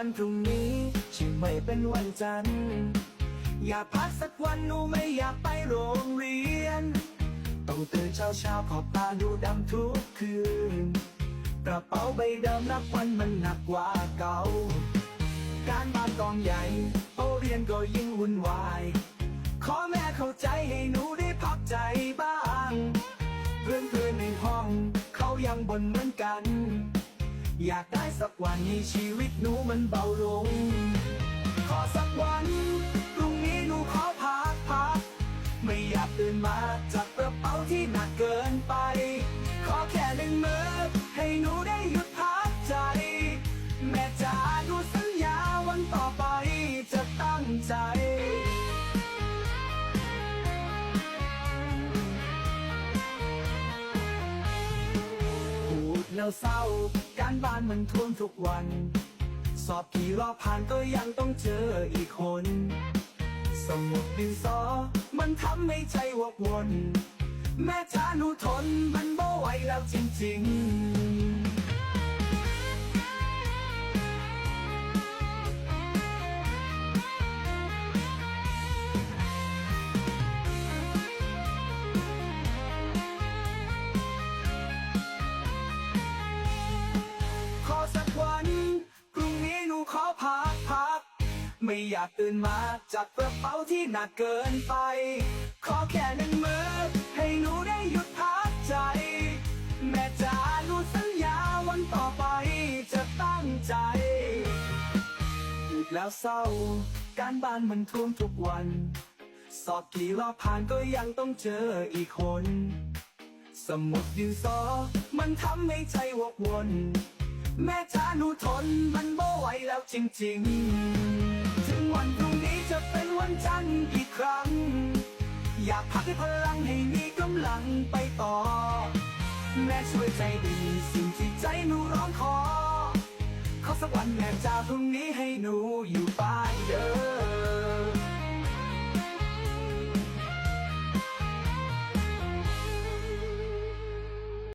วันพรุ่งนี้จึงไม่เป็นวันจันทร์ อย่าพักสักวันหนูไม่อยากไปโรงเรียน ต้องตื่นเช้าเช้าขอบตาดูดำทุกคืน กระเป๋าใบเดิมนับวันมันหนักกว่าเก่า การบ้านกองใหญ่โตเรียนก็ยิ่งวุ่นวาย ขอแม่เข้าใจให้หนูได้พักใจบ้าง เพื่อนเพื่อนในห้องเขายังบ่นเหมือนกัน อยากได้สักวันให้ชีวิตหนูมันเบาลง ขอสักวันพรุ่งนี้หนูขอพักพัก ไม่อยากตื่นมาจากกระเป๋าที่หนักเกินไป ขอแค่หนึ่งมือให้หนูได้หยุดพักใจ แม่จ๋าหนูสัญญาวันต่อไปจะตั้งใจพูดแล้วเศร้าารบ้านมันท่วมทุกวัน สอบกี่รอบผ่านก็ยังต้องเจออีกคน สมุดดินสอมันทำให้ใจวกวน แม่จ๋าหนูทนมันบ่ไหวแล้วจริงๆ ไม่อยากตื่นมาจากกระเป๋าที่หนักเกินไป ขอแค่หนึ่งมือ ให้หนูได้หยุดพักใจ แม่จ๋าหนูสัญญาวันต่อไปจะตั้งใจพูดแล้วเศร้า การบ้านมันท่วมทุกวัน สอบกี่รอบผ่านก็ยังต้องเจออีกคน สมุดดินสอมันทำให้ใจวกวน แม่จ๋าหนูทนมันบ่ไหวแล้วจริงๆถึง วันพรุ่งนี้จะเป็นวันจันทร์อีกครั้ง อยากพักให้พลังให้มีกำลังไปต่อ แม่ช่วยใจดีสิ่งที่ใจหนูร้องขอ ขอสักวันแม่จากพรุ่งนี้ให้